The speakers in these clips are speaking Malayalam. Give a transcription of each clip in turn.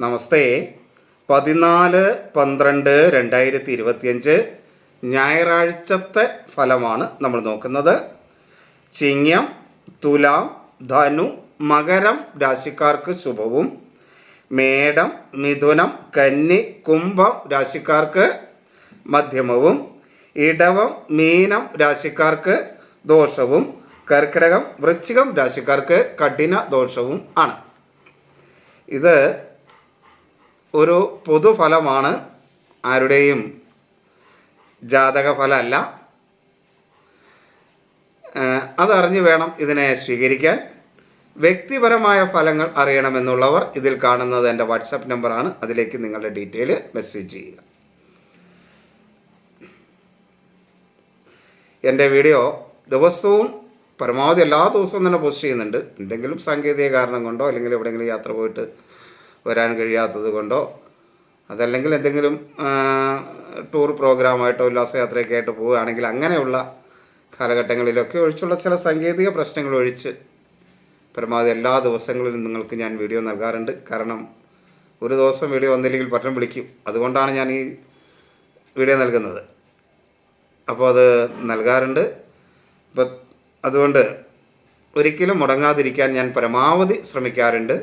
നമസ്തേ. പതിനാല് പന്ത്രണ്ട് രണ്ടായിരത്തി ഇരുപത്തിയഞ്ച് ഞായറാഴ്ചത്തെ ഫലമാണ് നമ്മൾ നോക്കുന്നത്. ചിങ്ങം തുലാം ധനു മകരം രാശിക്കാർക്ക് ശുഭവും. മേടം മിഥുനം കന്നി കുംഭം രാശിക്കാർക്ക് മധ്യമവും. ഇടവം മീനം രാശിക്കാർക്ക് ദോഷവും. കർക്കിടകം വൃശ്ചികം രാശിക്കാർക്ക് കഠിന ദോഷവും ആണ്. ഇത് ഒരു പൊതുഫലമാണ് ആരുടെയും ജാതക ഫലമല്ല അതറിഞ്ഞ് വേണം ഇതിനെ സ്വീകരിക്കാൻ. വ്യക്തിപരമായ ഫലങ്ങൾ അറിയണമെന്നുള്ളവർ ഇതിൽ കാണുന്നത് എന്റെ വാട്സപ്പ് നമ്പറാണ്. അതിലേക്ക് നിങ്ങളുടെ ഡീറ്റെയിൽ മെസ്സേജ് ചെയ്യുക. എന്റെ വീഡിയോ ദിവസവും പരമാവധി എല്ലാ ദിവസവും തന്നെ പോസ്റ്റ് ചെയ്യുന്നുണ്ട്. എന്തെങ്കിലും സാങ്കേതിക കാരണം കൊണ്ടോ അല്ലെങ്കിൽ എവിടെയെങ്കിലും യാത്ര പോയിട്ട് വരാൻ കഴിയാത്തത് കൊണ്ടോ അതല്ലെങ്കിൽ എന്തെങ്കിലും ടൂർ പ്രോഗ്രാമായിട്ടോ ഉല്ലാസയാത്രയൊക്കെ ആയിട്ട് പോവുകയാണെങ്കിൽ അങ്ങനെയുള്ള കാലഘട്ടങ്ങളിലൊക്കെ ഒഴിച്ചുള്ള ചില സാങ്കേതിക പ്രശ്നങ്ങൾ ഒഴിച്ച് പരമാവധി എല്ലാ ദിവസങ്ങളിലും നിങ്ങൾക്ക് ഞാൻ വീഡിയോ നൽകാറുണ്ട്. കാരണം ഒരു ദിവസം വീഡിയോ വന്നില്ലെങ്കിൽ പറ്റം വിളിക്കും. അതുകൊണ്ടാണ് ഞാൻ ഈ വീഡിയോ നൽകുന്നത്. അപ്പോൾ അത് നൽകാറുണ്ട്. അപ്പം അതുകൊണ്ട് ഒരിക്കലും മുടങ്ങാതിരിക്കാൻ ഞാൻ പരമാവധി ശ്രമിക്കാറുണ്ട്.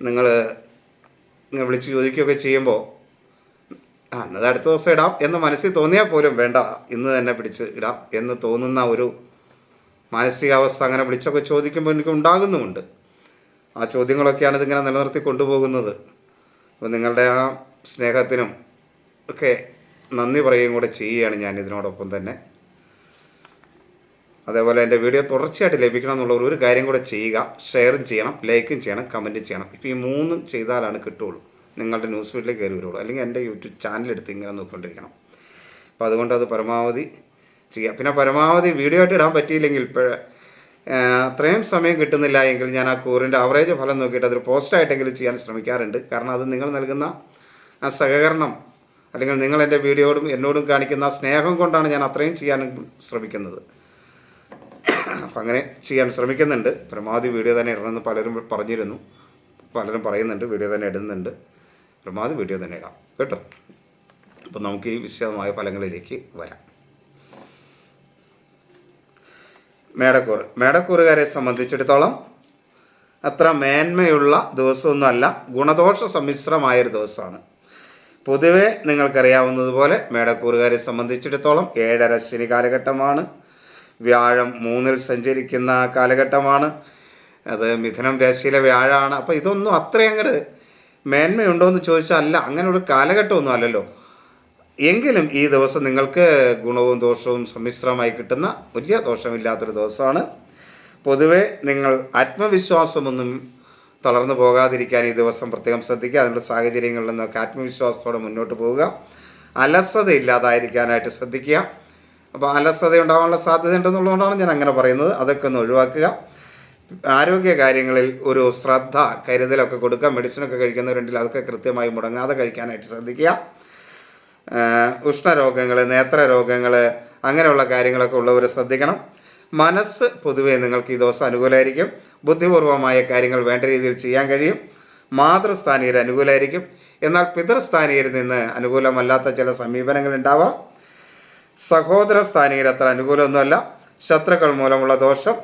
നിങ്ങൾ വിളിച്ച് ചോദിക്കുകയൊക്കെ ചെയ്യുമ്പോൾ ആ എന്നത് അടുത്ത ദിവസം ഇടാം എന്ന് മനസ്സിൽ തോന്നിയാൽ പോലും വേണ്ട ഇന്ന് തന്നെ പിടിച്ച് ഇടാം എന്ന് തോന്നുന്ന ഒരു മാനസികാവസ്ഥ അങ്ങനെ വിളിച്ചൊക്കെ ചോദിക്കുമ്പോൾ എനിക്ക് ഉണ്ടാകുന്നുമുണ്ട്. ആ ചോദ്യങ്ങളൊക്കെയാണ് ഇതിങ്ങനെ നിലനിർത്തി കൊണ്ടുപോകുന്നത്. അപ്പോൾ നിങ്ങളുടെ ആ സ്നേഹത്തിനും ഒക്കെ നന്ദി പറയുകയും കൂടെ ചെയ്യുകയാണ് ഞാൻ ഇതിനോടൊപ്പം തന്നെ. അതേപോലെ എന്റെ വീഡിയോ തുടർച്ചയായിട്ട് ലഭിക്കണം എന്നുള്ള ഒരു കാര്യം കൂടെ ചെയ്യുക. ഷെയറും ചെയ്യണം ലൈക്കും ചെയ്യണം കമന്റും ചെയ്യണം. ഇപ്പോൾ ഈ മൂന്നും ചെയ്താലാണ് കിട്ടുള്ളൂ നിങ്ങളുടെ ന്യൂസ് ഫീഡിലേക്ക് കയറി വരുള്ളൂ അല്ലെങ്കിൽ എന്റെ യൂട്യൂബ് ചാനൽ എടുത്ത് ഇങ്ങനെ നോക്കിക്കൊണ്ടിരിക്കണം. അപ്പോൾ അതുകൊണ്ട് അത് പരമാവധി ചെയ്യുക. പിന്നെ പരമാവധി വീഡിയോ ആയിട്ട് ഇടാൻ പറ്റിയില്ലെങ്കിൽ ഇപ്പോൾ അത്രയും സമയം കിട്ടുന്നില്ല എങ്കിൽ ഞാൻ ആ കൂറിന്റെ ആവറേജ് ഫലം നോക്കിയിട്ട് അതൊരു പോസ്റ്റായിട്ടെങ്കിലും ചെയ്യാൻ ശ്രമിക്കാറുണ്ട്. കാരണം അത് നിങ്ങൾ നൽകുന്ന ആ സഹകരണം അല്ലെങ്കിൽ നിങ്ങൾ എന്റെ വീഡിയോടും എന്നോടും കാണിക്കുന്ന സ്നേഹം കൊണ്ടാണ് ഞാൻ അത്രയും ചെയ്യാൻ ശ്രമിക്കുന്നത്. അപ്പം അങ്ങനെ ചെയ്യാൻ ശ്രമിക്കുന്നുണ്ട്. പരമാവധി വീഡിയോ തന്നെ ഇടണമെന്ന് പലരും പറഞ്ഞിരുന്നു. പലരും പറയുന്നുണ്ട് വീഡിയോ തന്നെ ഇടുന്നുണ്ട്. പരമാവധി വീഡിയോ തന്നെ ഇടാം. കേട്ടോ? അപ്പം നമുക്ക് ഈ വിശദമായ ഫലങ്ങളിലേക്ക് വരാം. മേടക്കൂർ മേടക്കൂറുകാരെ സംബന്ധിച്ചിടത്തോളം അത്ര മേന്മയുള്ള ദിവസമൊന്നുമല്ല ഗുണദോഷ സമ്മിശ്രമായൊരു ദിവസമാണ്. പൊതുവെ നിങ്ങൾക്കറിയാവുന്നതുപോലെ മേടക്കൂറുകാരെ സംബന്ധിച്ചിടത്തോളം ഏഴര ശനി കാലഘട്ടമാണ്. വ്യാഴം മൂന്നിൽ സഞ്ചരിക്കുന്ന കാലഘട്ടമാണ്. അത് മിഥുനം രാശിയിലെ വ്യാഴമാണ് അപ്പോൾ ഇതൊന്നും അത്രയും അങ്ങോട്ട് മേന്മയുണ്ടോ എന്ന് ചോദിച്ചാൽ അല്ല അങ്ങനെ ഒരു കാലഘട്ടമൊന്നും അല്ലല്ലോ. എങ്കിലും ഈ ദിവസം നിങ്ങൾക്ക് ഗുണവും ദോഷവും സമ്മിശ്രമായി കിട്ടുന്ന വലിയ ദോഷമില്ലാത്തൊരു ദിവസമാണ്. പൊതുവെ നിങ്ങൾ ആത്മവിശ്വാസമൊന്നും തളർന്നു പോകാതിരിക്കാൻ ഈ ദിവസം പ്രത്യേകം ശ്രദ്ധിക്കുക. അതിനുള്ള സാഹചര്യങ്ങളിൽ നിന്നൊക്കെ ആത്മവിശ്വാസത്തോടെ മുന്നോട്ട് പോവുക. അലസത ഇല്ലാതായിരിക്കാനായിട്ട് ശ്രദ്ധിക്കുക. അപ്പോൾ അലസത ഉണ്ടാകാനുള്ള സാധ്യത ഉണ്ടെന്നുള്ളതുകൊണ്ടാണ് ഞാൻ അങ്ങനെ പറയുന്നത്. അതൊക്കെ ഒന്ന് ഒഴിവാക്കുക. ആരോഗ്യ കാര്യങ്ങളിൽ ഒരു ശ്രദ്ധ കരുതലൊക്കെ കൊടുക്കുക. മെഡിസിനൊക്കെ കഴിക്കുന്നവരുണ്ടെങ്കിൽ അതൊക്കെ കൃത്യമായി മുടങ്ങാതെ കഴിക്കാനായിട്ട് ശ്രദ്ധിക്കുക. ഉഷ്ണരോഗങ്ങൾ നേത്ര രോഗങ്ങൾ അങ്ങനെയുള്ള കാര്യങ്ങളൊക്കെ ഉള്ളവർ ശ്രദ്ധിക്കണം. മനസ്സ് പൊതുവെ നിങ്ങൾക്ക് ഈ ദിവസം അനുകൂലമായിരിക്കും ബുദ്ധിപൂർവമായ കാര്യങ്ങൾ വേണ്ട രീതിയിൽ ചെയ്യാൻ കഴിയും. മാതൃസ്ഥാനീയർ അനുകൂലമായിരിക്കും എന്നാൽ പിതൃസ്ഥാനീയരിൽ നിന്ന് അനുകൂലമല്ലാത്ത ചില സമീപനങ്ങൾ ഉണ്ടാവാം സഹോദര സ്ഥാനീയർ അത്ര അനുകൂലമൊന്നുമല്ല. ശത്രുക്കൾ മൂലമുള്ള ദോഷം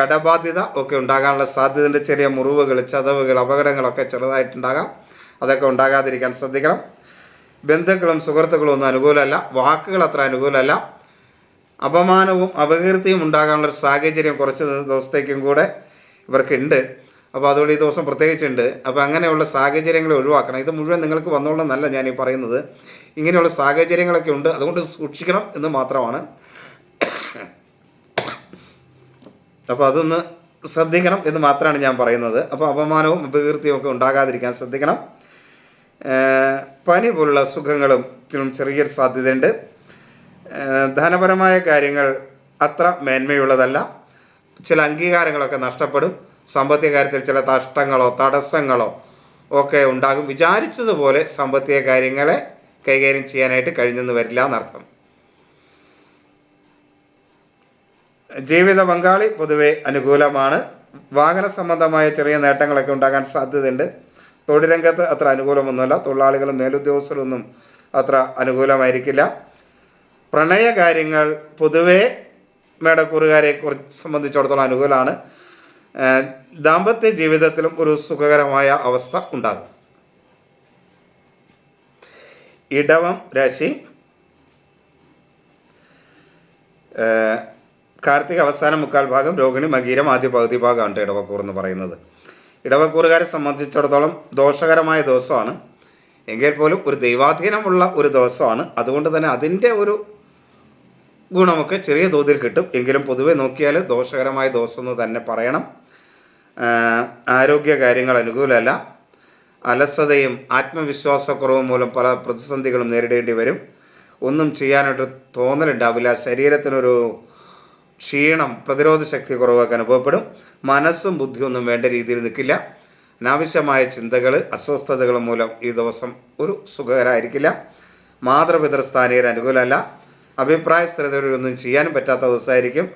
കടബാധ്യത ഒക്കെ ഉണ്ടാകാനുള്ള സാധ്യതയുണ്ട്. ചെറിയ മുറിവുകൾ ചതവുകൾ അപകടങ്ങളൊക്കെ ചെറുതായിട്ടുണ്ടാകാം. അതൊക്കെ ഉണ്ടാകാതിരിക്കാൻ ശ്രദ്ധിക്കണം. ബന്ധുക്കളും സുഹൃത്തുക്കളും ഒന്നും അനുകൂലമല്ല. വാക്കുകൾ അത്ര അനുകൂലമല്ല. അപമാനവും അപകീർത്തിയും ഉണ്ടാകാനുള്ള ഒരു സാഹചര്യം കുറച്ച് ദിവസത്തേക്കും കൂടെ ഇവർക്കുണ്ട്. അപ്പോൾ അതുകൊണ്ട് ഈ ദിവസം പ്രത്യേകിച്ചുണ്ട്. അപ്പോൾ അങ്ങനെയുള്ള സാഹചര്യങ്ങൾ ഒഴിവാക്കണം. ഇത് മുഴുവൻ നിങ്ങൾക്ക് വന്നോളണമെന്നല്ല ഞാൻ ഈ പറയുന്നത്. ഇങ്ങനെയുള്ള സാഹചര്യങ്ങളൊക്കെ ഉണ്ട്. അതുകൊണ്ട് സൂക്ഷിക്കണം എന്ന് മാത്രമാണ്. അപ്പോൾ അതൊന്ന് ശ്രദ്ധിക്കണം എന്ന് മാത്രമാണ് ഞാൻ പറയുന്നത്. അപ്പോൾ അപമാനവും അപകീർത്തിയും ഒക്കെ ഉണ്ടാകാതിരിക്കാൻ ശ്രദ്ധിക്കണം. പനി പോലുള്ള അസുഖങ്ങളും ചെറിയൊരു സാധ്യതയുണ്ട്. ധനപരമായ കാര്യങ്ങൾ അത്ര മേന്മയുള്ളതല്ല. ചില അംഗീകാരങ്ങളൊക്കെ നഷ്ടപ്പെടും. സാമ്പത്തിക കാര്യത്തിൽ ചില നഷ്ടങ്ങളോ തടസ്സങ്ങളോ ഒക്കെ ഉണ്ടാകും. വിചാരിച്ചതുപോലെ സാമ്പത്തിക കാര്യങ്ങളെ കൈകാര്യം ചെയ്യാനായിട്ട് കഴിഞ്ഞെന്ന് വരില്ല എന്നർത്ഥം. ജീവിത പങ്കാളി പൊതുവെ അനുകൂലമാണ്. വാഹന സംബന്ധമായ ചെറിയ നേട്ടങ്ങളൊക്കെ ഉണ്ടാകാൻ സാധ്യതയുണ്ട്. തൊഴിലംഗത്ത് അത്ര അനുകൂലമൊന്നുമല്ല. തൊഴിലാളികളും മേലുദ്യോഗസ്ഥരൊന്നും അത്ര അനുകൂലമായിരിക്കില്ല. പ്രണയ കാര്യങ്ങൾ പൊതുവേ മേടക്കൂറുകാരെ കുറിച്ച് സംബന്ധിച്ചിടത്തോളം അനുകൂലമാണ്. ദാമ്പത്യ ജീവിതത്തിലും ഒരു സുഖകരമായ അവസ്ഥ ഉണ്ടാകും. ഇടവം രാശി. കാർത്തിക അവസാന മുക്കാൽ ഭാഗം രോഹിണി മകീരം ആദ്യ പകുതി ഭാഗമാണ് ഇടവക്കൂർ എന്ന് പറയുന്നത്. ഇടവക്കൂറുകാരെ സംബന്ധിച്ചിടത്തോളം ദോഷകരമായ ദിവസമാണ്. എങ്കിൽ പോലും ഒരു ദൈവാധീനമുള്ള ഒരു ദിവസമാണ്. അതുകൊണ്ട് തന്നെ അതിന്റെ ഒരു ഗുണമൊക്കെ ചെറിയ തോതിൽ കിട്ടും. എങ്കിലും പൊതുവെ നോക്കിയാൽ ദോഷകരമായ ദിവസം എന്ന് തന്നെ പറയണം. ആരോഗ്യ കാര്യങ്ങൾ അനുകൂലമല്ല. അലസതയും ആത്മവിശ്വാസക്കുറവും മൂലം പല പ്രതിസന്ധികളും നേരിടേണ്ടി വരും. ഒന്നും ചെയ്യാനായിട്ട് തോന്നലുണ്ടാവില്ല ശരീരത്തിനൊരു ക്ഷീണം പ്രതിരോധ ശക്തി കുറവൊക്കെ അനുഭവപ്പെടും. മനസ്സും ബുദ്ധിയൊന്നും വേണ്ട രീതിയിൽ നിൽക്കില്ല. അനാവശ്യമായ ചിന്തകൾ അസ്വസ്ഥതകൾ മൂലം ഈ ദിവസം ഒരു സുഖകരമായിരിക്കില്ല മാതൃപിതൃസ്ഥാനീയർ അനുകൂലമല്ല. അഭിപ്രായ ഒന്നും ചെയ്യാനും പറ്റാത്ത ദിവസമായിരിക്കും.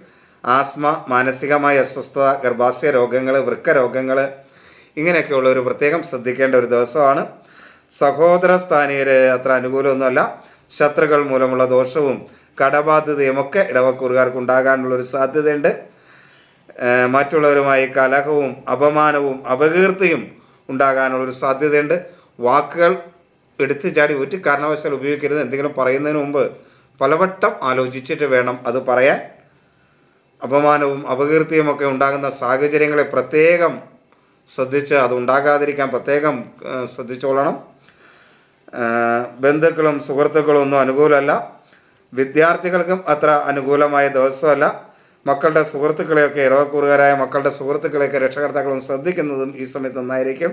ആസ്മ മാനസികമായ അസ്വസ്ഥത ഗർഭാശയ രോഗങ്ങൾ വൃക്ക രോഗങ്ങൾ ഇങ്ങനെയൊക്കെയുള്ള ഒരു പ്രത്യേകം ശ്രദ്ധിക്കേണ്ട ഒരു ദിവസമാണ്. സഹോദര സ്ഥാനീയര് അത്ര അനുകൂലമൊന്നുമല്ല. ശത്രുക്കൾ മൂലമുള്ള ദോഷവും കടബാധ്യതയും ഒക്കെ ഇടവക്കൂറുകാർക്ക് ഉണ്ടാകാനുള്ളൊരു സാധ്യതയുണ്ട് മറ്റുള്ളവരുമായി കലഹവും അപമാനവും അപകീർത്തിയും ഉണ്ടാകാനുള്ളൊരു സാധ്യതയുണ്ട്. വാക്കുകൾ എടുത്തു ചാടി ഒരു കാരണവശാൽ ഉപയോഗിക്കരുത്. എന്തെങ്കിലും പറയുന്നതിന് മുമ്പ് പലവട്ടം ആലോചിച്ചിട്ട് വേണം അത് പറയാൻ. അപമാനവും അപകീർത്തിയും ഒക്കെ ഉണ്ടാകുന്ന സാഹചര്യങ്ങളെ പ്രത്യേകം ശ്രദ്ധിച്ച് അത് ഉണ്ടാകാതിരിക്കാൻ പ്രത്യേകം ശ്രദ്ധിച്ചോളണം. ബന്ധുക്കളും സുഹൃത്തുക്കളും ഒന്നും അനുകൂലമല്ല. വിദ്യാർത്ഥികൾക്കും അത്ര അനുകൂലമായ ദിവസമല്ല. മക്കളുടെ സുഹൃത്തുക്കളെയൊക്കെ ഇടവക്കൂറുകാരായ മക്കളുടെ സുഹൃത്തുക്കളെയൊക്കെ രക്ഷകർത്താക്കളും ശ്രദ്ധിക്കുന്നതും ഈ സമയത്ത് നന്നായിരിക്കും.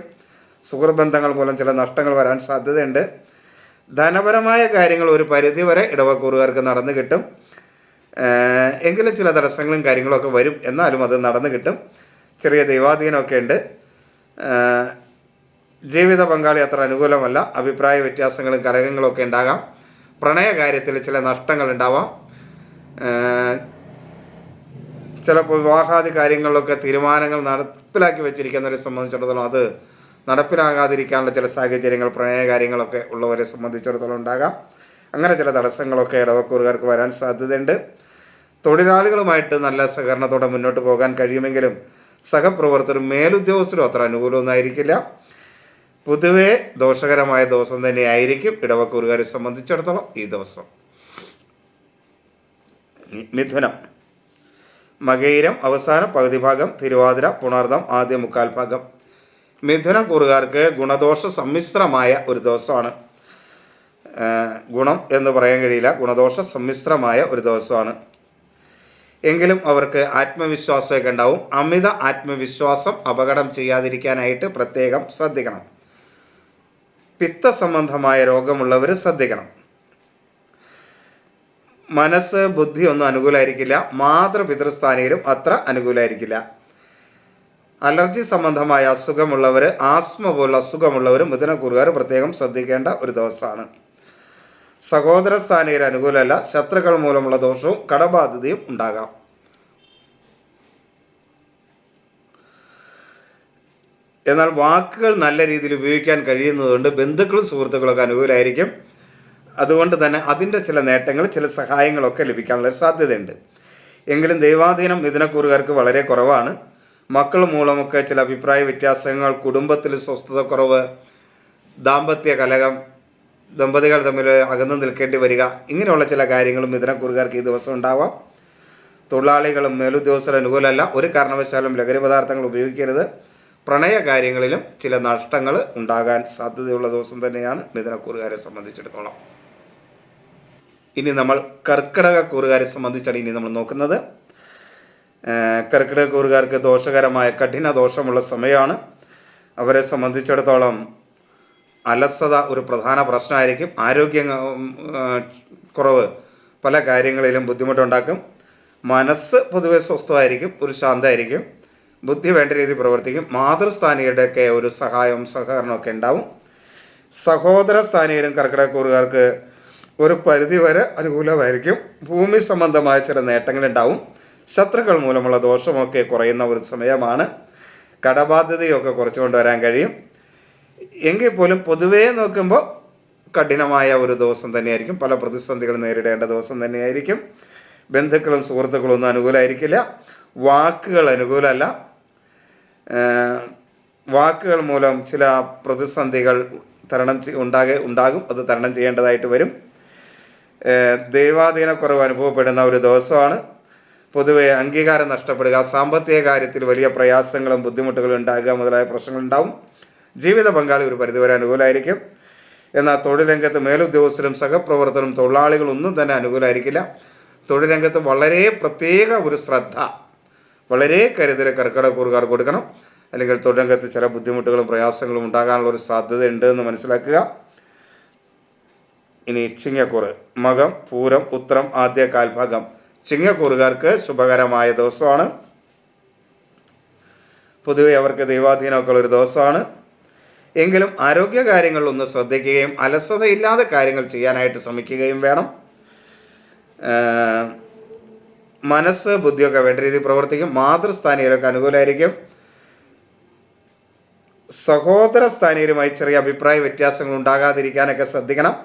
സുഹൃബന്ധങ്ങൾ മൂലം ചില നഷ്ടങ്ങൾ വരാൻ സാധ്യതയുണ്ട്. ധനപരമായ കാര്യങ്ങൾ ഒരു പരിധിവരെ ഇടവക്കൂറുകാർക്ക് നടന്നു കിട്ടും. എങ്കിലും ചില തടസ്സങ്ങളും കാര്യങ്ങളൊക്കെ വരും. എന്നാലും അത് നടന്നു കിട്ടും. ചെറിയ ദൈവാധീനമൊക്കെ ഉണ്ട്. ജീവിത പങ്കാളി അത്ര അനുകൂലമല്ല. അഭിപ്രായ വ്യത്യാസങ്ങളും കലകങ്ങളും ഒക്കെ ഉണ്ടാകാം. പ്രണയ കാര്യത്തിൽ ചില നഷ്ടങ്ങൾ ഉണ്ടാവാം. ചിലപ്പോൾ വിവാഹാദി കാര്യങ്ങളിലൊക്കെ തീരുമാനങ്ങൾ നടപ്പിലാക്കി വെച്ചിരിക്കുന്നവരെ സംബന്ധിച്ചിടത്തോളം അത് നടപ്പിലാകാതിരിക്കാനുള്ള ചില സാഹചര്യങ്ങൾ പ്രണയ കാര്യങ്ങളൊക്കെ ഉള്ളവരെ സംബന്ധിച്ചിടത്തോളം ഉണ്ടാകാം. അങ്ങനെ ചില തടസ്സങ്ങളൊക്കെ ഇടവക്കൂറുകാർക്ക് വരാൻ സാധ്യതയുണ്ട്. തൊഴിലാളികളുമായിട്ട് നല്ല സഹകരണത്തോടെ മുന്നോട്ട് പോകാൻ കഴിയുമെങ്കിലും സഹപ്രവർത്തകരും മേലുദ്യോഗസ്ഥരും അത്ര അനുകൂലമൊന്നായിരിക്കില്ല. പൊതുവേ ദോഷകരമായ ദിവസം തന്നെയായിരിക്കും ഇടവക്കൂറുകാരെ സംബന്ധിച്ചിടത്തോളം ഈ ദിവസം. മിഥുനം. മകയിരം അവസാന പകുതി ഭാഗം തിരുവാതിര പുണർദം ആദ്യ മുക്കാൽ ഭാഗം. മിഥുന കൂറുകാർക്ക് ഗുണദോഷ സമ്മിശ്രമായ ഒരു ദിവസമാണ്. ഗുണം എന്ന് പറയാൻ കഴിയില്ല. ഗുണദോഷ സമ്മിശ്രമായ ഒരു ദിവസമാണ്. എങ്കിലും അവർക്ക് ആത്മവിശ്വാസമൊക്കെ ഉണ്ടാവും. അമിത ആത്മവിശ്വാസം അപകടം ചെയ്യാതിരിക്കാനായിട്ട് പ്രത്യേകം ശ്രദ്ധിക്കണം. പിത്ത സംബന്ധമായ രോഗമുള്ളവർ ശ്രദ്ധിക്കണം. മനസ്സ് ബുദ്ധി ഒന്നും അനുകൂലമായിരിക്കില്ല മാതൃപിതൃസ്ഥാനീയരും അത്ര അനുകൂലമായിരിക്കില്ല അലർജി സംബന്ധമായ അസുഖമുള്ളവർ ആസ്മ പോലുള്ള അസുഖമുള്ളവരും മിഥുനക്കൂറുകാർ പ്രത്യേകം ശ്രദ്ധിക്കേണ്ട ഒരു ദിവസമാണ്. സഹോദര സ്ഥാനീയർ അനുകൂലമല്ല ശത്രുക്കൾ മൂലമുള്ള ദോഷവും കടബാധ്യതയും ഉണ്ടാകാം. എന്നാൽ വാക്കുകൾ നല്ല രീതിയിൽ ഉപയോഗിക്കാൻ കഴിയുന്നതുകൊണ്ട് ബന്ധുക്കളും സുഹൃത്തുക്കളൊക്കെ അനുകൂലമായിരിക്കും അതുകൊണ്ട് തന്നെ അതിന്റെ ചില നേട്ടങ്ങൾ ചില സഹായങ്ങളൊക്കെ ലഭിക്കാനുള്ള സാധ്യതയുണ്ട്. എങ്കിലും ദൈവാധീനം മിഥുനക്കൂറുകാർക്ക് വളരെ കുറവാണ്. മക്കൾ മൂലമൊക്കെ ചില അഭിപ്രായ വ്യത്യാസങ്ങൾ കുടുംബത്തിൽ സ്വസ്ഥത കുറവ് ദാമ്പത്യ കലകം ദമ്പതികൾ തമ്മിൽ അകന്നു നിൽക്കേണ്ടി വരിക. ഇങ്ങനെയുള്ള ചില കാര്യങ്ങളും മിഥുനക്കൂറുകാർക്ക് ഈ ദിവസം ഉണ്ടാവാം. തൊഴിലാളികളും മേലുദ്യോഗസ്ഥർ അനുകൂലമല്ല. ഒരു കാരണവശാലും ലഹരി പദാർത്ഥങ്ങൾ ഉപയോഗിക്കരുത്. പ്രണയ കാര്യങ്ങളിലും ചില നഷ്ടങ്ങൾ ഉണ്ടാകാൻ സാധ്യതയുള്ള ദിവസം തന്നെയാണ് മിഥുനക്കൂറുകാരെ സംബന്ധിച്ചിടത്തോളം. ഇനി നമ്മൾ കർക്കിടക കൂറുകാരെ സംബന്ധിച്ചാണ് ഇനി നമ്മൾ നോക്കുന്നത്. കർക്കിടക കൂറുകാർക്ക് ദോഷകരമായ കഠിന ദോഷമുള്ള സമയമാണ്. അവരെ സംബന്ധിച്ചിടത്തോളം അലസത ഒരു പ്രധാന പ്രശ്നമായിരിക്കും. ആരോഗ്യ കുറവ് പല കാര്യങ്ങളിലും ബുദ്ധിമുട്ടുണ്ടാക്കും. മനസ്സ് പൊതുവെ സ്വസ്ഥമായിരിക്കും ഒരു ശാന്തമായിരിക്കും. ബുദ്ധി വേണ്ട രീതിയിൽ പ്രവർത്തിക്കും. മാതൃസ്ഥാനീയരുടെയൊക്കെ ഒരു സഹായവും സഹകരണമൊക്കെ ഉണ്ടാവും. സഹോദര സ്ഥാനീയരും കർക്കിടകക്കൂറുകാർക്ക് ഒരു പരിധിവരെ അനുകൂലമായിരിക്കും. ഭൂമി സംബന്ധമായ ചില നേട്ടങ്ങളുണ്ടാവും. ശത്രുക്കൾ മൂലമുള്ള ദോഷമൊക്കെ കുറയുന്ന ഒരു സമയമാണ്. കടബാധ്യതയൊക്കെ കുറച്ചുകൊണ്ടുവരാൻ കഴിയും. എങ്കിൽ പോലും പൊതുവേ നോക്കുമ്പോൾ കഠിനമായ ഒരു ദിവസം തന്നെയായിരിക്കും. പല പ്രതിസന്ധികൾ നേരിടേണ്ട ദിവസം തന്നെയായിരിക്കും. ബന്ധുക്കളും സുഹൃത്തുക്കളും ഒന്നും അനുകൂലമായിരിക്കില്ല വാക്കുകൾ അനുകൂലമല്ല. വാക്കുകൾ മൂലം ചില പ്രതിസന്ധികൾ തരണം ഉണ്ടാകെ ഉണ്ടാകും. അത് തരണം ചെയ്യേണ്ടതായിട്ട് വരും. ദൈവാധീനക്കുറവ് അനുഭവപ്പെടുന്ന ഒരു ദിവസമാണ്. പൊതുവെ അംഗീകാരം നഷ്ടപ്പെടുക സാമ്പത്തിക കാര്യത്തിൽ വലിയ പ്രയാസങ്ങളും ബുദ്ധിമുട്ടുകളും ഉണ്ടാകുക മുതലായ പ്രശ്നങ്ങൾ ഉണ്ടാവും ജീവിത പങ്കാളി ഒരു പരിധിവരെ അനുകൂലമായിരിക്കും എന്നാൽ തൊഴിൽ രംഗത്ത് മേലുദ്യോഗസ്ഥരും സഹപ്രവർത്തനം തൊഴിലാളികളൊന്നും തന്നെ അനുകൂലമായിരിക്കില്ല തൊഴിൽ രംഗത്ത് വളരെ പ്രത്യേക ഒരു ശ്രദ്ധ വളരെ കരുതൽ കർക്കിടക്കൂറുകാർ കൊടുക്കണം. അല്ലെങ്കിൽ തൊഴിൽ രംഗത്ത് ചില ബുദ്ധിമുട്ടുകളും പ്രയാസങ്ങളും ഉണ്ടാകാനുള്ള ഒരു സാധ്യത ഉണ്ട് എന്ന് മനസ്സിലാക്കുക. ഇനി ചിങ്ങക്കൂറ് മകം പൂരം ഉത്തരം ആദ്യ കാൽഭാഗം. ചിങ്ങക്കൂറുകാർക്ക് ശുഭകരമായ ദിവസമാണ്. പൊതുവെ അവർക്ക് ദൈവാധീനമൊക്കെ ഉള്ള ഒരു ദിവസമാണ്. എങ്കിലും ആരോഗ്യ കാര്യങ്ങളിലൊന്ന് ശ്രദ്ധിക്കുകയും അലസതയില്ലാതെ കാര്യങ്ങൾ ചെയ്യാനായിട്ട് ശ്രമിക്കുകയും വേണം. മനസ്സ് ബുദ്ധിയൊക്കെ വേണ്ട രീതിയിൽ പ്രവർത്തിക്കും. മാതൃസ്ഥാനീയരൊക്കെ അനുകൂലമായിരിക്കും സഹോദര സ്ഥാനീയരുമായി ചെറിയ അഭിപ്രായ വ്യത്യാസങ്ങൾ ഉണ്ടാകാതിരിക്കാനൊക്കെ ശ്രദ്ധിക്കണം.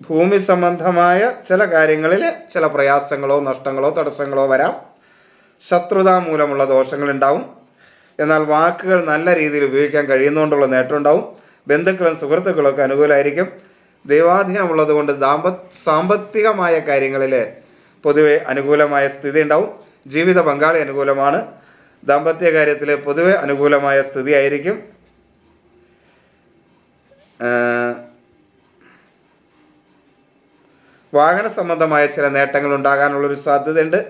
ഭൂമി സംബന്ധമായ ചില കാര്യങ്ങളിൽ ചില പ്രയാസങ്ങളോ നഷ്ടങ്ങളോ തടസ്സങ്ങളോ വരാം. ശത്രുത മൂലമുള്ള ദോഷങ്ങളുണ്ടാവും. എന്നാൽ വാക്കുകൾ നല്ല രീതിയിൽ ഉപയോഗിക്കാൻ കഴിയുന്നതുകൊണ്ടുള്ള നേട്ടം ഉണ്ടാവും ബന്ധുക്കളും സുഹൃത്തുക്കളും ഒക്കെ അനുകൂലമായിരിക്കും ദൈവാധീനമുള്ളത് കൊണ്ട് ദാമ്പ സാമ്പത്തികമായ കാര്യങ്ങളിൽ പൊതുവെ അനുകൂലമായ സ്ഥിതി ഉണ്ടാവും. ജീവിത പങ്കാളി അനുകൂലമാണ്. ദാമ്പത്യ കാര്യത്തിൽ പൊതുവെ അനുകൂലമായ സ്ഥിതി ആയിരിക്കും. വാഹന സംബന്ധമായ ചില നേട്ടങ്ങൾ ഉണ്ടാകാനുള്ളൊരു സാധ്യതയുണ്ട്.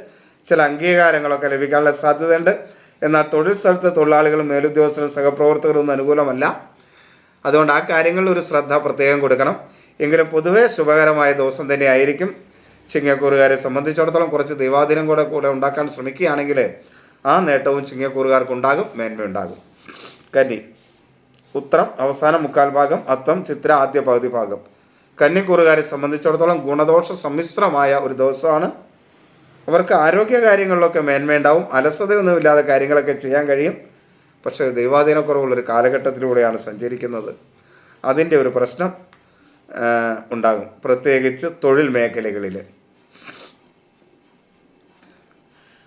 ചില അംഗീകാരങ്ങളൊക്കെ ലഭിക്കാനുള്ള സാധ്യതയുണ്ട്. എന്നാൽ തൊഴിൽ സ്ഥലത്ത് തൊഴിലാളികളും മേലുദ്യോഗസ്ഥരും സഹപ്രവർത്തകരും ഒന്നും അനുകൂലമല്ല. അതുകൊണ്ട് ആ കാര്യങ്ങളിൽ ഒരു ശ്രദ്ധ പ്രത്യേകം കൊടുക്കണം. എങ്കിലും പൊതുവേ ശുഭകരമായ ദിവസം തന്നെ ആയിരിക്കും ചിങ്ങക്കൂറുകാരെ സംബന്ധിച്ചിടത്തോളം കുറച്ച് ദൈവാധീനം കൂടെ കൂടെ ഉണ്ടാക്കാൻ ശ്രമിക്കുകയാണെങ്കിൽ ആ നേട്ടവും ചിങ്ങക്കൂറുകാർക്ക് ഉണ്ടാകും മേന്മയുണ്ടാകും കന്നി. ഉത്രം അവസാന മുക്കാൽ ഭാഗം അത്തം ചിത്ര ആദ്യ പകുതി ഭാഗം. കന്നിക്കൂറുകാരെ സംബന്ധിച്ചിടത്തോളം ഗുണദോഷ സമ്മിശ്രമായ ഒരു ദിവസമാണ്. അവർക്ക് ആരോഗ്യ കാര്യങ്ങളിലൊക്കെ മേന്മയുണ്ടാവും. അലസതയൊന്നുമില്ലാതെ കാര്യങ്ങളൊക്കെ ചെയ്യാൻ കഴിയും. പക്ഷേ ദൈവാധീനക്കുറവുള്ളൊരു കാലഘട്ടത്തിലൂടെയാണ് സഞ്ചരിക്കുന്നത്. അതിന്റെ ഒരു പ്രശ്നം ഉണ്ടാകും. പ്രത്യേകിച്ച് തൊഴിൽ മേഖലകളിൽ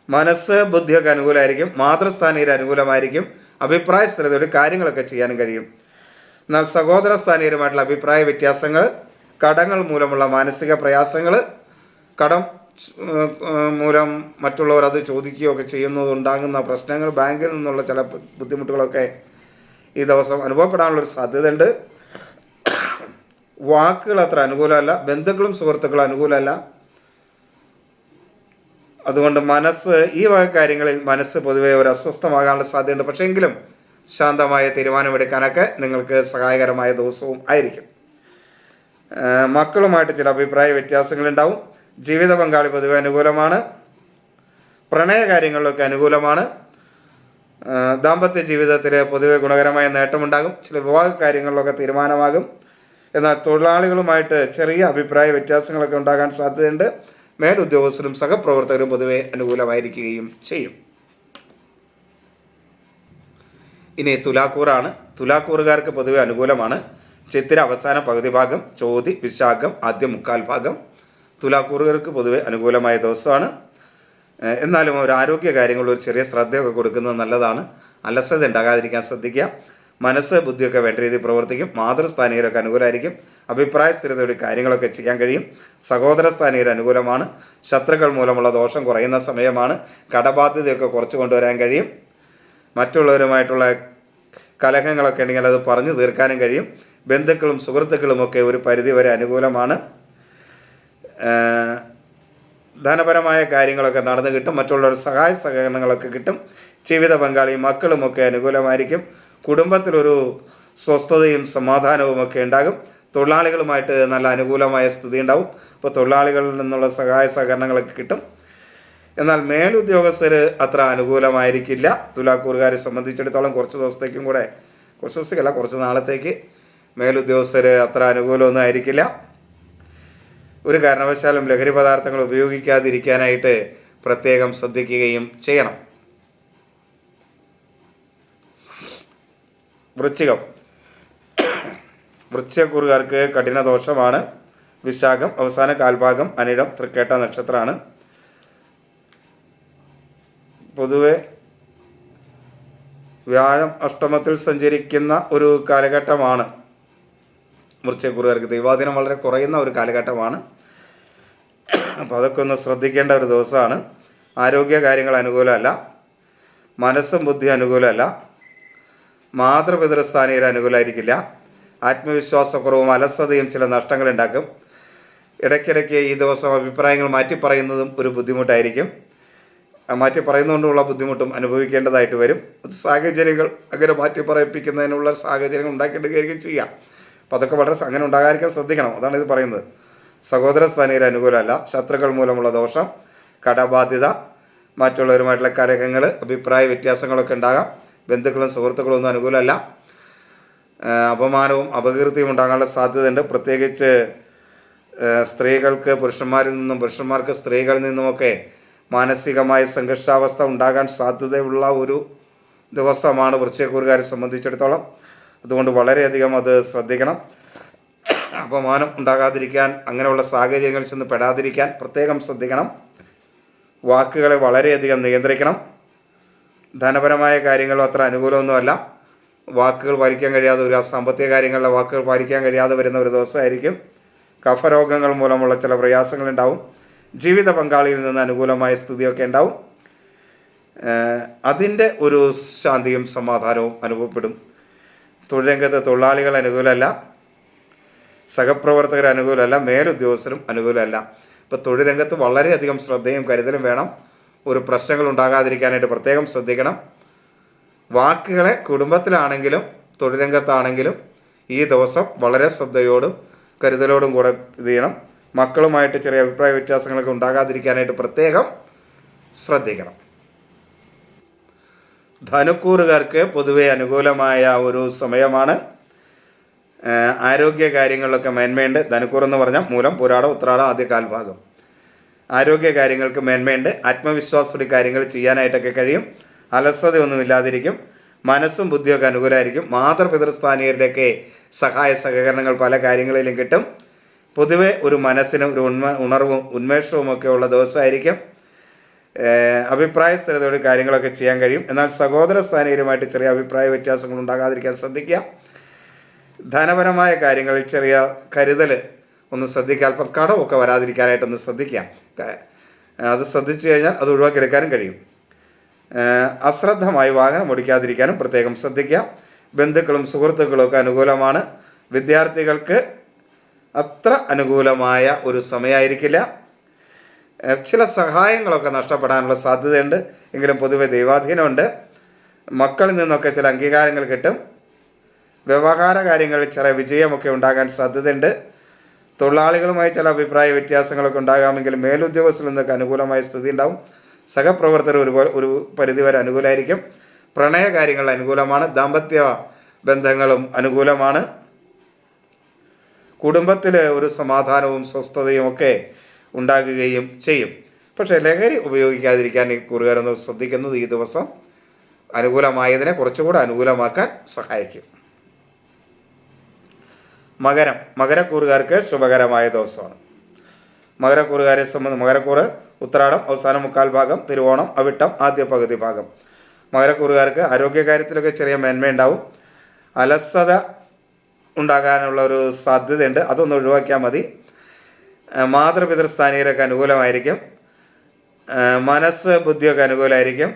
മനസ്സ് ബുദ്ധിയൊക്കെ അനുകൂലമായിരിക്കും. മാതൃസ്ഥാനീയർ അനുകൂലമായിരിക്കും. അഭിപ്രായ സ്ഥിരതയോട് കാര്യങ്ങളൊക്കെ ചെയ്യാനും കഴിയും. എന്നാൽ സഹോദര സ്ഥാനീയരുമായിട്ടുള്ള അഭിപ്രായ വ്യത്യാസങ്ങൾ കടങ്ങൾ മൂലമുള്ള മാനസിക പ്രയാസങ്ങൾ കടം മൂലം മറ്റുള്ളവർ അത് ചോദിക്കുകയൊക്കെ ചെയ്യുന്നതുണ്ടാകുന്ന പ്രശ്നങ്ങൾ ബാങ്കിൽ നിന്നുള്ള ചില ബുദ്ധിമുട്ടുകളൊക്കെ ഈ ദിവസം അനുഭവപ്പെടാനുള്ളൊരു സാധ്യതയുണ്ട്. വാക്കുകൾ അത്ര അനുകൂലമല്ല ബന്ധുക്കളും സുഹൃത്തുക്കളും അനുകൂലമല്ല. അതുകൊണ്ട് മനസ്സ് ഈ വക കാര്യങ്ങളിൽ മനസ്സ് പൊതുവെ ഒരു അസ്വസ്ഥമാകാനുള്ള സാധ്യതയുണ്ട്. പക്ഷേ എങ്കിലും ശാന്തമായ തീരുമാനമെടുക്കാനൊക്കെ നിങ്ങൾക്ക് സഹായകരമായ ദിവസവും ആയിരിക്കും. മക്കളുമായിട്ട് ചില അഭിപ്രായ വ്യത്യാസങ്ങളുണ്ടാവും. ജീവിത പങ്കാളി പൊതുവെ അനുകൂലമാണ്. പ്രണയ കാര്യങ്ങളിലൊക്കെ അനുകൂലമാണ്. ദാമ്പത്യ ജീവിതത്തിൽ പൊതുവെ ഗുണകരമായ നേട്ടമുണ്ടാകും. ചില വിവാഹ കാര്യങ്ങളിലൊക്കെ തീരുമാനമാകും. എന്നാൽ തൊഴിലാളികളുമായിട്ട് ചെറിയ അഭിപ്രായ വ്യത്യാസങ്ങളൊക്കെ ഉണ്ടാകാൻ സാധ്യതയുണ്ട്. മേലുദ്യോഗസ്ഥരും സഹപ്രവർത്തകരും പൊതുവെ അനുകൂലമായിരിക്കുകയും ചെയ്യും. ഇനി തുലാക്കൂറാണ്. തുലാക്കൂറുകാർക്ക് പൊതുവെ അനുകൂലമാണ്. ചിത്തിര അവസാന പകുതി ഭാഗം ചോതി വിശാഖം ആദ്യ മുക്കാൽ ഭാഗം. തുലാക്കൂറുകാർക്ക് പൊതുവെ അനുകൂലമായ ദിവസമാണ്. എന്നാലും ഒരു ആരോഗ്യ കാര്യങ്ങളിൽ ഒരു ചെറിയ ശ്രദ്ധയൊക്കെ കൊടുക്കുന്നത് നല്ലതാണ്. അലസത ഉണ്ടാകാതിരിക്കാൻ ശ്രദ്ധിക്കുക. മനസ്സ് ബുദ്ധിയൊക്കെ വേണ്ട രീതിയിൽ പ്രവർത്തിക്കും. മാതൃസ്ഥാനീയരൊക്കെ അനുകൂലമായിരിക്കും. അഭിപ്രായ സ്ഥിരതയോടെ കാര്യങ്ങളൊക്കെ ചെയ്യാൻ കഴിയും. സഹോദര സ്ഥാനീയർ അനുകൂലമാണ്. ശത്രുക്കൾ മൂലമുള്ള ദോഷം കുറയുന്ന സമയമാണ്. കടബാധ്യതയൊക്കെ കുറച്ച് കൊണ്ടുവരാൻ കഴിയും. മറ്റുള്ളവരുമായിട്ടുള്ള കലഹങ്ങളൊക്കെ ഉണ്ടെങ്കിൽ അത് പറഞ്ഞു തീർക്കാനും കഴിയും. ബന്ധുക്കളും സുഹൃത്തുക്കളുമൊക്കെ ഒരു പരിധി വരെ അനുകൂലമാണ്. ധനപരമായ കാര്യങ്ങളൊക്കെ നടന്നു കിട്ടും. മറ്റുള്ളവർ സഹായ സഹകരണങ്ങളൊക്കെ കിട്ടും. ജീവിത പങ്കാളിയും മക്കളുമൊക്കെ അനുകൂലമായിരിക്കും. കുടുംബത്തിലൊരു സ്വസ്ഥതയും സമാധാനവും ഒക്കെ ഉണ്ടാകും. തൊഴിലാളികളുമായിട്ട് നല്ല അനുകൂലമായ സ്ഥിതി ഉണ്ടാവും. അപ്പോൾ തൊഴിലാളികളിൽ നിന്നുള്ള സഹായ സഹകരണങ്ങളൊക്കെ കിട്ടും. എന്നാൽ മേലുദ്യോഗസ്ഥർ അത്ര അനുകൂലമായിരിക്കില്ല. തുലാക്കൂറുകാരെ സംബന്ധിച്ചിടത്തോളം കുറച്ച് ദിവസത്തേക്കും കൂടെ കുറച്ച് ദിവസത്തേക്കല്ല കുറച്ച് നാളത്തേക്ക് മേലുദ്യോഗസ്ഥർ അത്ര അനുകൂലമൊന്നും ആയിരിക്കില്ല. ഒരു കാരണവശാലും ലഹരി പദാർത്ഥങ്ങൾ ഉപയോഗിക്കാതിരിക്കാനായിട്ട് പ്രത്യേകം ശ്രദ്ധിക്കുകയും ചെയ്യണം. വൃശ്ചികം. വൃശ്ചയക്കൂറുകാർക്ക് കഠിന ദോഷമാണ് വിശാഖം അവസാന കാൽഭാഗം അനിഴം തൃക്കേട്ട നക്ഷത്രമാണ്. പൊതുവെ വ്യാഴം അഷ്ടമത്തിൽ സഞ്ചരിക്കുന്ന ഒരു കാലഘട്ടമാണ്. വൃശ്ചയക്കൂറുകാർക്ക് ദൈവാധീനം വളരെ കുറയുന്ന ഒരു കാലഘട്ടമാണ്. അപ്പോൾ അതൊക്കെ ഒന്ന് ശ്രദ്ധിക്കേണ്ട ഒരു ദിവസമാണ്. ആരോഗ്യ കാര്യങ്ങൾ അനുകൂലമല്ല. മനസ്സും ബുദ്ധി അനുകൂലമല്ല. മാതൃപിതൃസ്ഥാനീയർ അനുകൂലമായിരിക്കില്ല. ആത്മവിശ്വാസക്കുറവും അലസതയും ചില നഷ്ടങ്ങളുണ്ടാക്കും ഇടയ്ക്കിടയ്ക്ക് ഈ ദിവസം അഭിപ്രായങ്ങൾ മാറ്റി പറയുന്നതും ഒരു ബുദ്ധിമുട്ടായിരിക്കും. മാറ്റി പറയുന്നതുകൊണ്ടുള്ള ബുദ്ധിമുട്ടും അനുഭവിക്കേണ്ടതായിട്ട് വരും. സാഹചര്യങ്ങൾ അങ്ങനെ മാറ്റി പറയിപ്പിക്കുന്നതിനുള്ള സാഹചര്യങ്ങൾ ഉണ്ടാക്കിയെടുക്കുകയും ചെയ്യാം. അപ്പോൾ അതൊക്കെ വളരെ അങ്ങനെ ഉണ്ടാകാതിരിക്കാൻ ശ്രദ്ധിക്കണം. അതാണ് ഇത് പറയുന്നത്. സഹോദര സ്ഥാനീയർ അനുകൂലമല്ല. ശത്രുക്കൾ മൂലമുള്ള ദോഷം കടബാധ്യത മറ്റുള്ളവരുമായിട്ടുള്ള കലഹങ്ങൾ അഭിപ്രായ വ്യത്യാസങ്ങളൊക്കെ ഉണ്ടാകാം. ബന്ധുക്കളും സുഹൃത്തുക്കളും ഒന്നും അനുകൂലമല്ല. അപമാനവും അപകീർത്തിയും ഉണ്ടാകാനുള്ള സാധ്യതയുണ്ട്. പ്രത്യേകിച്ച് സ്ത്രീകൾക്ക് പുരുഷന്മാരിൽ നിന്നും പുരുഷന്മാർക്ക് സ്ത്രീകളിൽ നിന്നുമൊക്കെ മാനസികമായ സംഘർഷാവസ്ഥ ഉണ്ടാകാൻ സാധ്യതയുള്ള ഒരു ദിവസമാണ് വൃശ്ചയക്കൂറുകാരെ സംബന്ധിച്ചിടത്തോളം. അതുകൊണ്ട് വളരെയധികം അത് ശ്രദ്ധിക്കണം. അപമാനം ഉണ്ടാകാതിരിക്കാൻ അങ്ങനെയുള്ള സാഹചര്യങ്ങളിൽ ചെന്ന് പെടാതിരിക്കാൻ പ്രത്യേകം ശ്രദ്ധിക്കണം. വാക്കുകളെ വളരെയധികം നിയന്ത്രിക്കണം. ധനപരമായ കാര്യങ്ങളും അത്ര അനുകൂലമൊന്നുമല്ല. വാക്കുകൾ പാലിക്കാൻ കഴിയാതെ ഒരു സാമ്പത്തിക കാര്യങ്ങളിലെ വാക്കുകൾ പാലിക്കാൻ കഴിയാതെ വരുന്ന ഒരു ദിവസമായിരിക്കും. കഫരോഗങ്ങൾ മൂലമുള്ള ചില പ്രയാസങ്ങളുണ്ടാവും ജീവിത പങ്കാളിയിൽ നിന്ന് അനുകൂലമായ സ്ഥിതിയൊക്കെ ഉണ്ടാവും. അതിന്റെ ഒരു ശാന്തിയും സമാധാനവും അനുഭവപ്പെടും. തൊഴിൽ രംഗത്ത് തൊഴിലാളികൾ അനുകൂലമല്ല സഹപ്രവർത്തകർ അനുകൂലമല്ല മേലുദ്യോഗസ്ഥരും അനുകൂലമല്ല. ഇപ്പോൾ തൊഴിൽ രംഗത്ത് വളരെയധികം ശ്രദ്ധയും കരുതലും വേണം. ഒരു പ്രശ്നങ്ങൾ ഉണ്ടാകാതിരിക്കാനായിട്ട് പ്രത്യേകം ശ്രദ്ധിക്കണം. വാക്കുകളെ കുടുംബത്തിലാണെങ്കിലും തൊഴിൽ രംഗത്താണെങ്കിലും ഈ ദിവസം വളരെ ശ്രദ്ധയോടും കരുതലോടും കൂടെ ഇത് ചെയ്യണം. മക്കളുമായിട്ട് ചെറിയ അഭിപ്രായ വ്യത്യാസങ്ങളൊക്കെ ഉണ്ടാകാതിരിക്കാനായിട്ട് പ്രത്യേകം ശ്രദ്ധിക്കണം. ധനുക്കൂറുകാർക്ക് പൊതുവെ അനുകൂലമായ ഒരു സമയമാണ്. ആരോഗ്യ കാര്യങ്ങളിലൊക്കെ മേന്മയുണ്ട്. ധനുക്കൂർ എന്ന് പറഞ്ഞാൽ മൂലം പുരാടം ഉത്രാടം ആദ്യ കാൽഭാഗം ആരോഗ്യ കാര്യങ്ങൾക്ക് മേന്മയുണ്ട്. ആത്മവിശ്വാസത്തോടെ കാര്യങ്ങൾ ചെയ്യാനായിട്ടൊക്കെ കഴിയും. അലസതയൊന്നുമില്ലാതിരിക്കും. മനസ്സും ബുദ്ധിയൊക്കെ അനുകൂലമായിരിക്കും മാതൃപിതൃസ്ഥാനീയരുടെയൊക്കെ സഹായ സഹകരണങ്ങൾ പല കാര്യങ്ങളിലും കിട്ടും. പൊതുവെ ഒരു മനസ്സിനും ഒരു ഉണർവും ഉന്മേഷവും ഒക്കെ ഉള്ള ദിവസമായിരിക്കും. അഭിപ്രായ സ്ഥിരതയോട് കാര്യങ്ങളൊക്കെ ചെയ്യാൻ കഴിയും. എന്നാൽ സഹോദര സ്ഥാനീയരുമായിട്ട് ചെറിയ അഭിപ്രായ വ്യത്യാസങ്ങൾ ഉണ്ടാകാതിരിക്കാൻ ശ്രദ്ധിക്കുക ധനപരമായ കാര്യങ്ങളിൽ ചെറിയ കരുതൽ ഒന്ന് ശ്രദ്ധിക്കുക. അല്പം കടമൊക്കെ വരാതിരിക്കാനായിട്ടൊന്ന് ശ്രദ്ധിക്കാം. അത് ശ്രദ്ധിച്ചു കഴിഞ്ഞാൽ അത് ഒഴിവാക്കിയെടുക്കാനും കഴിയും. അശ്രദ്ധമായി വാഹനം ഓടിക്കാതിരിക്കാനും പ്രത്യേകം ശ്രദ്ധിക്കുക ബന്ധുക്കളും സുഹൃത്തുക്കളും ഒക്കെ അനുകൂലമാണ്. വിദ്യാർത്ഥികൾക്ക് അത്ര അനുകൂലമായ ഒരു സമയമായിരിക്കില്ല ചില സഹായങ്ങളൊക്കെ നഷ്ടപ്പെടാനുള്ള സാധ്യതയുണ്ട്. എങ്കിലും പൊതുവെ ദൈവാധീനമുണ്ട്. മക്കളിൽ നിന്നൊക്കെ ചില അംഗീകാരങ്ങൾ കിട്ടും. വ്യവഹാര കാര്യങ്ങളിൽ ചില വിജയമൊക്കെ ഉണ്ടാകാൻ സാധ്യതയുണ്ട്. തൊഴിലാളികളുമായി ചില അഭിപ്രായ വ്യത്യാസങ്ങളൊക്കെ ഉണ്ടാകാമെങ്കിൽ മേലുദ്യോഗസ്ഥരിൽ നിന്നൊക്കെ അനുകൂലമായ സ്ഥിതി ഉണ്ടാവും. സഹപ്രവർത്തകർ ഒരുപോലെ ഒരു പരിധിവരെ അനുകൂലമായിരിക്കും. പ്രണയ കാര്യങ്ങൾ അനുകൂലമാണ്. ദാമ്പത്യ ബന്ധങ്ങളും അനുകൂലമാണ്. കുടുംബത്തിൽ ഒരു സമാധാനവും സ്വസ്ഥതയും ഒക്കെ ഉണ്ടാകുകയും ചെയ്യും. പക്ഷേ ലഹരി ഉപയോഗിക്കാതിരിക്കാൻ ഈ കൂറുകാരൊന്ന് ശ്രദ്ധിക്കുന്നത് ഈ ദിവസം അനുകൂലമായതിനെ കുറച്ചുകൂടെ അനുകൂലമാക്കാൻ സഹായിക്കും. മകരം മകരക്കൂറുകാർക്ക് ശുഭകരമായ ദിവസമാണ്. മകരക്കൂറുകാരെ സംബന്ധിച്ച് മകരക്കൂറ് ഉത്രാടം അവസാന മുക്കാൽ ഭാഗം തിരുവോണം അവിട്ടം ആദ്യ പകുതി ഭാഗം. മകരക്കൂറുകാർക്ക് ആരോഗ്യകാര്യത്തിലൊക്കെ ചെറിയ മേന്മയുണ്ടാവും അലസത ഉണ്ടാകാനുള്ള ഒരു സാധ്യതയുണ്ട്. അതൊന്ന് ഒഴിവാക്കിയാൽ മതി. മാതൃപിതൃസ്ഥാനീയരൊക്കെ അനുകൂലമായിരിക്കും. മനസ്സ് ബുദ്ധിയൊക്കെ അനുകൂലമായിരിക്കും.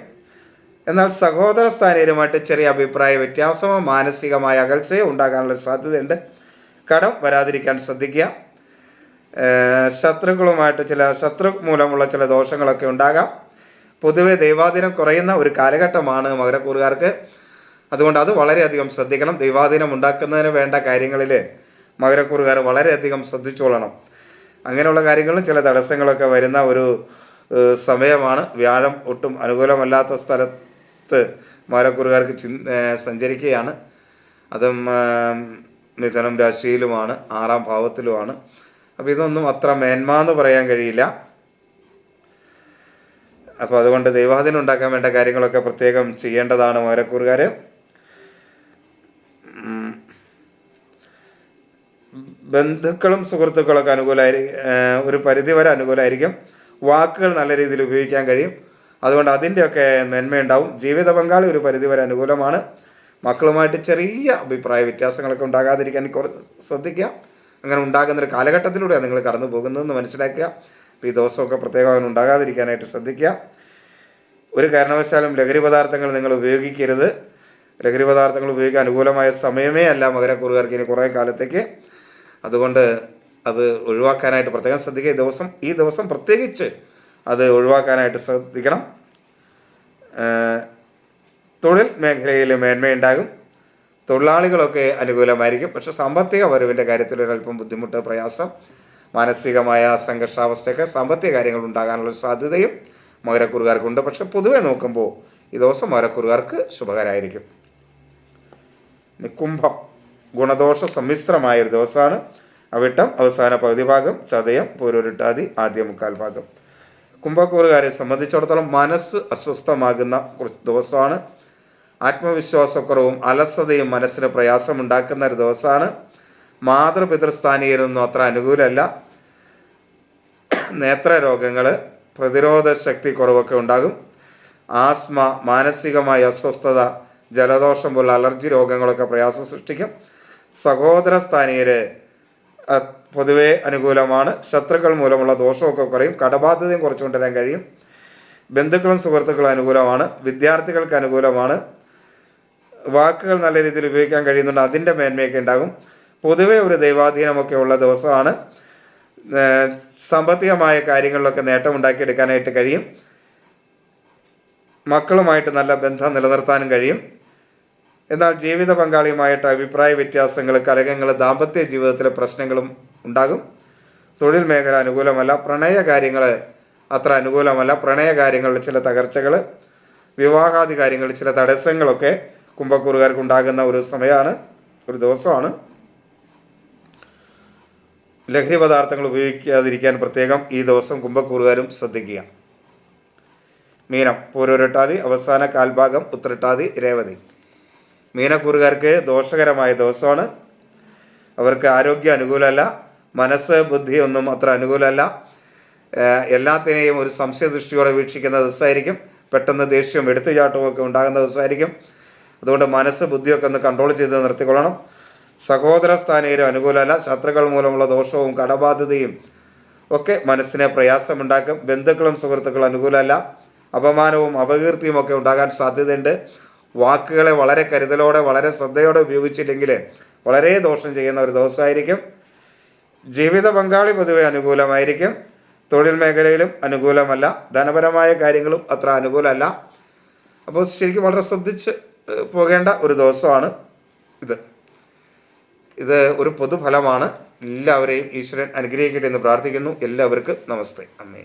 എന്നാൽ സഹോദര സ്ഥാനീയരുമായിട്ട് ചെറിയ അഭിപ്രായ വ്യത്യാസമോ മാനസികമായ അകൽച്ചയോ ഉണ്ടാകാനുള്ള സാധ്യതയുണ്ട്. കടം വരാതിരിക്കാൻ ശ്രദ്ധിക്കുക. ശത്രുക്കളുമായിട്ട് ചില ശത്രു മൂലമുള്ള ചില ദോഷങ്ങളൊക്കെ ഉണ്ടാകാം. പൊതുവെ ദൈവാധീനം കുറയുന്ന ഒരു കാലഘട്ടമാണ് മകരക്കൂറുകാർക്ക്. അതുകൊണ്ട് അത് വളരെയധികം ശ്രദ്ധിക്കണം. ദൈവാധീനം ഉണ്ടാക്കുന്നതിന് വേണ്ട കാര്യങ്ങളിൽ മകരക്കൂറുകാർ വളരെയധികം ശ്രദ്ധിച്ചോളണം. അങ്ങനെയുള്ള കാര്യങ്ങളും ചില തടസ്സങ്ങളൊക്കെ വരുന്ന ഒരു സമയമാണ്. വ്യാഴം ഒട്ടും അനുകൂലമല്ലാത്ത സ്ഥലത്ത് മാരക്കുറുകാർക്ക് ചി സഞ്ചരിക്കുകയാണ്. അതും മിഥുനം രാശിയിലുമാണ് ആറാം ഭാവത്തിലുമാണ്. അപ്പോൾ ഇതൊന്നും അത്ര മേന്മ എന്ന് പറയാൻ കഴിയില്ല. അപ്പോൾ അതുകൊണ്ട് ദൈവാധീനം ഉണ്ടാക്കാൻ വേണ്ട കാര്യങ്ങളൊക്കെ പ്രത്യേകം ചെയ്യേണ്ടതാണ് മകരക്കൂറുകാർ ബന്ധുക്കളും സുഹൃത്തുക്കളൊക്കെ അനുകൂലമായിരിക്കും ഒരു പരിധി വരെ അനുകൂലമായിരിക്കും വാക്കുകൾ നല്ല രീതിയിൽ ഉപയോഗിക്കാൻ കഴിയും. അതുകൊണ്ട് അതിന്റെയൊക്കെ നന്മയുണ്ടാവും ജീവിത പങ്കാളി ഒരു പരിധി വരെ അനുകൂലമാണ്. മക്കളുമായിട്ട് ചെറിയ അഭിപ്രായ വ്യത്യാസങ്ങളൊക്കെ ഉണ്ടാകാതിരിക്കാൻ കുറച്ച് ശ്രദ്ധിക്കുക. അങ്ങനെ ഉണ്ടാകുന്ന ഒരു കാലഘട്ടത്തിലൂടെയാണ് നിങ്ങൾ കടന്നു പോകുന്നതെന്ന് മനസ്സിലാക്കുക. അപ്പോൾ ഈ ദിവസമൊക്കെ പ്രത്യേകം ഉണ്ടാകാതിരിക്കാനായിട്ട് ശ്രദ്ധിക്കുക. ഒരു കാരണവശാലും ലഹരി പദാർത്ഥങ്ങൾ നിങ്ങൾ ഉപയോഗിക്കരുത്. ലഹരി പദാർത്ഥങ്ങൾ ഉപയോഗിക്കാൻ അനുകൂലമായ സമയമേ അല്ല മകരക്കുറുകാർക്ക് ഇനി കുറേ കാലത്തേക്ക്. അതുകൊണ്ട് അത് ഒഴിവാക്കാനായിട്ട് പ്രത്യേകം ശ്രദ്ധിക്കുക. ഈ ദിവസം ഈ ദിവസം പ്രത്യേകിച്ച് അത് ഒഴിവാക്കാനായിട്ട് ശ്രദ്ധിക്കണം. തൊഴിൽ മേഖലയിൽ മേന്മയുണ്ടാകും. തൊഴിലാളികളൊക്കെ അനുകൂലമായിരിക്കും. പക്ഷെ സാമ്പത്തിക വരവിന്റെ കാര്യത്തിൽ ഒരല്പം ബുദ്ധിമുട്ട് പ്രയാസം മാനസികമായ സംഘർഷാവസ്ഥയൊക്കെ സാമ്പത്തിക കാര്യങ്ങൾ ഉണ്ടാകാനുള്ള സാധ്യതയും മകരക്കുറുകാർക്കുണ്ട്. പക്ഷെ പൊതുവെ നോക്കുമ്പോൾ ഈ ദിവസം മകരക്കുറുകാർക്ക് ശുഭകരമായിരിക്കും. കുംഭം ഗുണദോഷ സമ്മിശ്രമായ ഒരു ദിവസമാണ്. അവിട്ടം അവസാന പകുതി ഭാഗം ചതയം പൂരൊരുട്ടാതി ആദ്യ മുക്കാൽ ഭാഗം. കുംഭക്കൂറുകാരെ സംബന്ധിച്ചിടത്തോളം മനസ്സ് അസ്വസ്ഥമാകുന്ന കുറച്ച് ദിവസമാണ്. ആത്മവിശ്വാസക്കുറവും അലസതയും മനസ്സിന് പ്രയാസമുണ്ടാക്കുന്ന ഒരു ദിവസമാണ്. മാതൃപിതൃസ്ഥാനീയരൊന്നും അത്ര അനുകൂലമല്ല. നേത്രരോഗങ്ങൾ പ്രതിരോധ ശക്തി കുറവൊക്കെ ഉണ്ടാകും. ആസ്മ മാനസികമായ അസ്വസ്ഥത ജലദോഷം പോലുള്ള അലർജി രോഗങ്ങളൊക്കെ പ്രയാസം സൃഷ്ടിക്കും. സഹോദര സ്ഥാനീയര് പൊതുവേ അനുകൂലമാണ്. ശത്രുക്കൾ മൂലമുള്ള ദോഷമൊക്കെ കുറയും. കടബാധ്യതയും കുറച്ചു കൊണ്ടുവരാൻ കഴിയും. ബന്ധുക്കളും സുഹൃത്തുക്കളും അനുകൂലമാണ്. വിദ്യാർത്ഥികൾക്ക് അനുകൂലമാണ്. വാക്കുകൾ നല്ല രീതിയിൽ ഉപയോഗിക്കാൻ കഴിയുന്നുണ്ട്. അതിന്റെ മേന്മയൊക്കെ ഉണ്ടാകും. പൊതുവെ ഒരു ദൈവാധീനമൊക്കെ ഉള്ള ദിവസമാണ്. സാമ്പത്തികമായ കാര്യങ്ങളിലൊക്കെ നേട്ടം ഉണ്ടാക്കിയെടുക്കാനായിട്ട് കഴിയും. മക്കളുമായിട്ട് നല്ല ബന്ധം നിലനിർത്താനും കഴിയും. എന്നാൽ ജീവിത പങ്കാളിയുമായിട്ട് അഭിപ്രായ വ്യത്യാസങ്ങൾ കലകങ്ങൾ ദാമ്പത്യ ജീവിതത്തിലെ പ്രശ്നങ്ങളും ഉണ്ടാകും. തൊഴിൽ മേഖല അനുകൂലമല്ല പ്രണയ കാര്യങ്ങൾ അത്ര അനുകൂലമല്ല. പ്രണയ കാര്യങ്ങളിൽ ചില തകർച്ചകൾ വിവാഹാദി കാര്യങ്ങളിൽ ചില തടസ്സങ്ങളൊക്കെ കുംഭക്കൂറുകാർക്ക് ഉണ്ടാകുന്ന ഒരു സമയമാണ് ഒരു ദിവസമാണ്. ലഹരി പദാർത്ഥങ്ങൾ ഉപയോഗിക്കാതിരിക്കാൻ പ്രത്യേകം ഈ ദിവസം കുംഭക്കൂറുകാരും ശ്രദ്ധിക്കുക. മീനം പൂരൊരട്ടാതി അവസാന കാൽഭാഗം ഉത്രട്ടാതി രേവതി. മീനക്കൂറുകാർക്ക് ദോഷകരമായ ദിവസമാണ്. അവർക്ക് ആരോഗ്യം അനുകൂലമല്ല. മനസ്സ് ബുദ്ധി ഒന്നും അത്ര അനുകൂലമല്ല. എല്ലാത്തിനെയും ഒരു സംശയദൃഷ്ടിയോടെ വീക്ഷിക്കുന്ന ദിവസമായിരിക്കും. പെട്ടെന്ന് ദേഷ്യവും എടുത്തുചാട്ടവും ഉണ്ടാകുന്ന ദിവസമായിരിക്കും. അതുകൊണ്ട് മനസ്സ് ബുദ്ധിയൊക്കെ ഒന്ന് കൺട്രോൾ ചെയ്ത് നിർത്തിക്കൊള്ളണം. സഹോദര സ്ഥാനീയരും അനുകൂലമല്ല. ശത്രുക്കൾ മൂലമുള്ള ദോഷവും കടബാധ്യതയും ഒക്കെ മനസ്സിനെ പ്രയാസമുണ്ടാക്കും. ബന്ധുക്കളും സുഹൃത്തുക്കളും അനുകൂലമല്ല. അപമാനവും അപകീർത്തിയും ഒക്കെ ഉണ്ടാകാൻ സാധ്യതയുണ്ട്. വാക്കുകളെ വളരെ കരുതലോടെ വളരെ ശ്രദ്ധയോടെ ഉപയോഗിച്ചില്ലെങ്കിൽ വളരെ ദോഷം ചെയ്യുന്ന ഒരു ദിവസമായിരിക്കും. ജീവിത പങ്കാളി പൊതുവെ അനുകൂലമായിരിക്കും. തൊഴിൽ മേഖലയിലും അനുകൂലമല്ല. ധനപരമായ കാര്യങ്ങളും അത്ര അനുകൂലമല്ല. അപ്പോൾ ശരിക്കും വളരെ ശ്രദ്ധിച്ച് പോകേണ്ട ഒരു ദിവസമാണ് ഇത്. ഇത് ഒരു പൊതുഫലമാണ്. എല്ലാവരെയും ഈശ്വരൻ അനുഗ്രഹിക്കട്ടെ എന്ന് പ്രാർത്ഥിക്കുന്നു. എല്ലാവർക്കും നമസ്തേ. അമ്മേ.